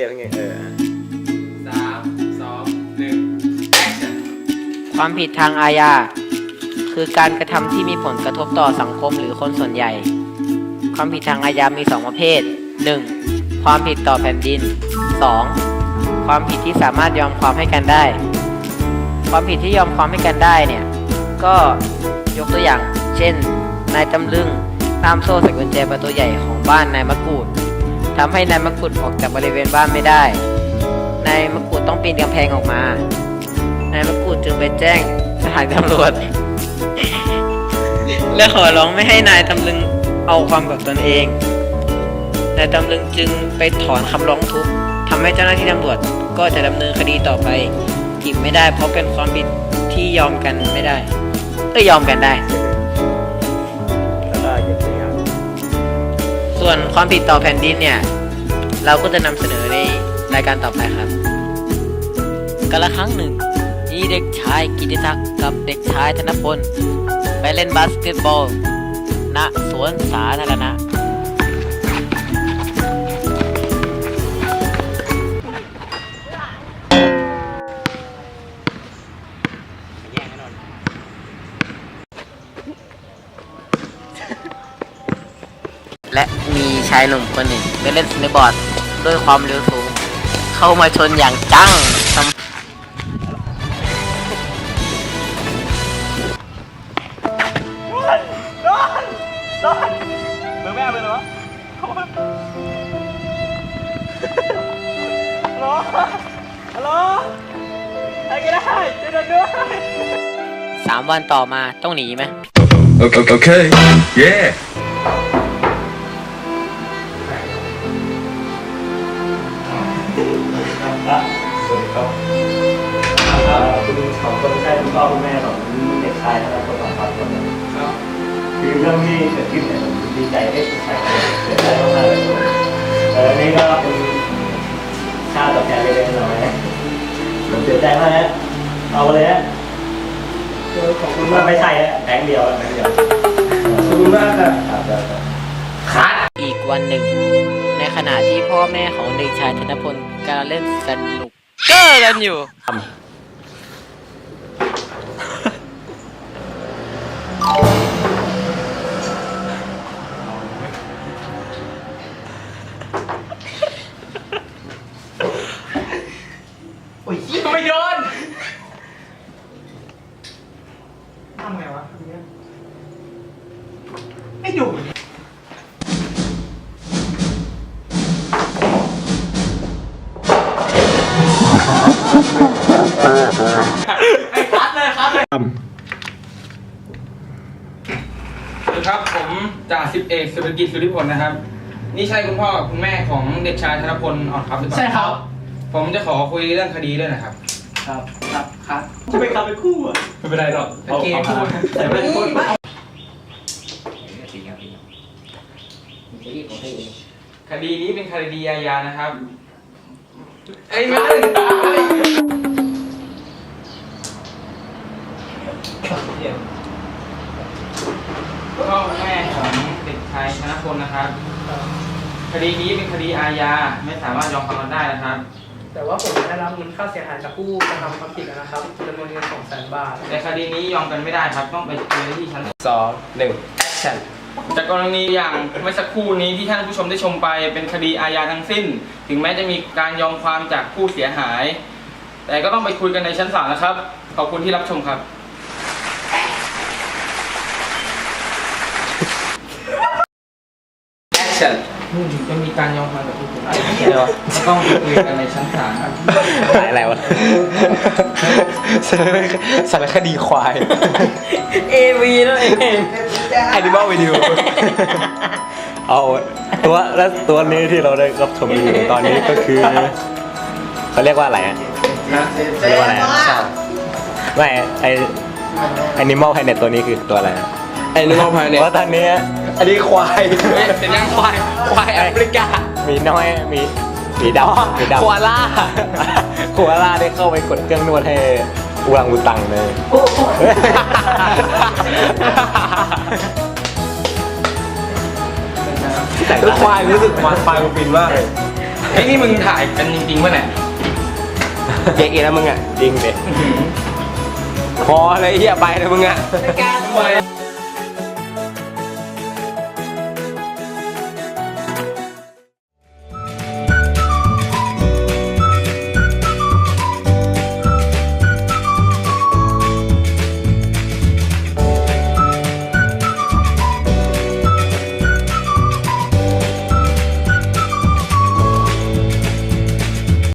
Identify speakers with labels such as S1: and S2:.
S1: เดี๋ยวไงเออ
S2: สามสองหนึ่งแอคชั่น
S3: ความผิดทางอาญา คือการกระทำที่มีผลกระทบต่อสังคมหรือคนส่วนใหญ่ ความผิดทางอาญามีสองประเภท 1. ความผิดต่อแผ่นดิน 2. ความผิดที่สามารถยอมความให้กันได้ ความผิดที่ยอมความให้กันได้เนี่ย ก็ยกตัวอย่าง เช่น นายตำลึงตามโซ่ใส่กุญแจประตูใหญ่ของบ้านนายมะกรูด ทำให้นายมะกรูดออกจากบริเวณบ้านไม่ได้ นายมะกรูดต้องปีนกำแพงออกมา นายมะกรูดจึงไปแจ้งสถานตำรวจ และขอร้องไม่ให้นายตำลึงเอาความกับตนเอง นายตำลึงจึงไปถอนคำร้องทุกข์ทำให้เจ้าหน้าที่ตำรวจก็จะดำเนินคดีต่อไปอีกไม่ได้เพราะเป็นความผิดที่ยอมกันไม่ได้เอ้ยยอมกันได้ ส่วนความผิดต่อแผ่นดินเนี่ย เราก็จะนำเสนอในรายการต่อไปครับกันละครั้งหนึ่งมีเด็กชายกิติศักดิ์กับเด็กชายธนพลไปเล่นบาสเกตบอลณสวนสาธารณะ และมีชายหนุ่มคนหนึ่งไปเล่นสเนบอร์ดด้วยความเร็วสูง เข้ามาชนอย่างจังทำ
S1: มือแม่ไปเหรอฮัลโหลฮัลโหลใครก็ได้ช่วยด้วยด้วย
S3: สามวันต่อมาต้องหนีไหม
S4: Okay, okay. Yeah.
S1: นะครับคนสองคนคนนึง
S2: ครับ
S1: คือเรื่องที่เกิดขึ้นเนี่ยผมดีใจได้ดีใจเสียใจมากๆเลยเออนี่ก็เป็นค่าตอบแทนเล็กๆน้อยๆผมเสียใจมากฮะเอาเลยฮะขอบคุณมากไม่ใช่ฮะแบงค์เดียวแบงค์เดียวขอบคุณมากครับครับครับ
S3: คัดอีกวันหนึ่ง ในขณะที่พ่อแม่ของเด็กชายธนพลกำลังเล่นสนุกเกอร์กันอยู่
S1: ย
S2: ยิงไม่โดน
S1: ทำไงวะไม่ดู
S2: คัดเลยคัดเลยสวัสดีครับผมจ่าสิบเอกสุรกิจสุริพลนะครับ นี่ใช่คุณพ่อกับคุณแม่ของเด็กชายธนพลอ่อนครับหรือเปล่า
S1: ใช่ครับ
S2: ผมจะขอคุยเรื่องคดีด้วยนะครับ
S1: ครับ ครับครับจะไปทำเป็นคู่อะ
S2: ไม่เป็นไรหรอกเกมพูด
S1: แต่เป็นคู่
S2: คดีนี้เป็นคดีอาญานะครับเอ้ยไม่ได้พ่อแม่ของเด็กชายธนพลนะครับ คดีนี้เป็นคดีอาญาไม่สามารถยอมความกันได้นะครับ
S5: แต่ว่าผมได้รับเงินค่าเสียหายจากผู้กระทำความผิดนะครับจำนวนเงินสองแสนบาท
S2: แต่คดีนี้ยอมกันไม่ได้ครับ ต้องไปเจอที่ชั้น
S1: สองหนึ่งแอคชั่น
S2: จากกรณีอย่างเมื่อสักครู่นี้ที่ท่านผู้ชมได้ชมไปเป็นคดีอาญาทั้งสิ้น ถึงแม้จะมีการยอมความจากผู้เสียหาย แต่ก็ต้องไปคุยกันในชั้นศาลนะครับ ขอบคุณที่รับชมครับ
S1: แอคชั่น
S2: จะมีการยอมความจากผู้เสียหายก็ต้องไปคุยกันในชั้นศาลครับ
S6: ขายอะไรวะสารสารคดีควาย
S3: AV นั่นเอง
S6: Animal Video เอาตัวแล้วตัวนี้ที่เราได้รับชมอยู่ตอนนี้ก็คือเขาเรียกว่าอะไรอะเขาเรียกว่าอะไรอะไม่ไอ Animal Planet ตัวนี้คือตัวอะไรอะ
S2: ไอ้นึกว่าภายใน
S6: เพราะตอนนี้ อันนี้ควาย
S2: เป็นยังควายควายแอฟริกา
S6: มีน้อยมีมีดำมีดำ
S2: โคอาล่า
S6: โคอาล่าได้เข้าไปกดเครื่องนวดให้อูรังอูตังเลยแต่ควายรู้สึกควายควายมันฟินมากเลย
S2: ไอ้ยนี่มึงถ่ายกันจริงๆป่ะเนี่ย
S6: เจ๊กอีนะมึงอะจริงดิพอเลยเฮียไปเลยมึงอะ
S2: ไม่กล้าทำไม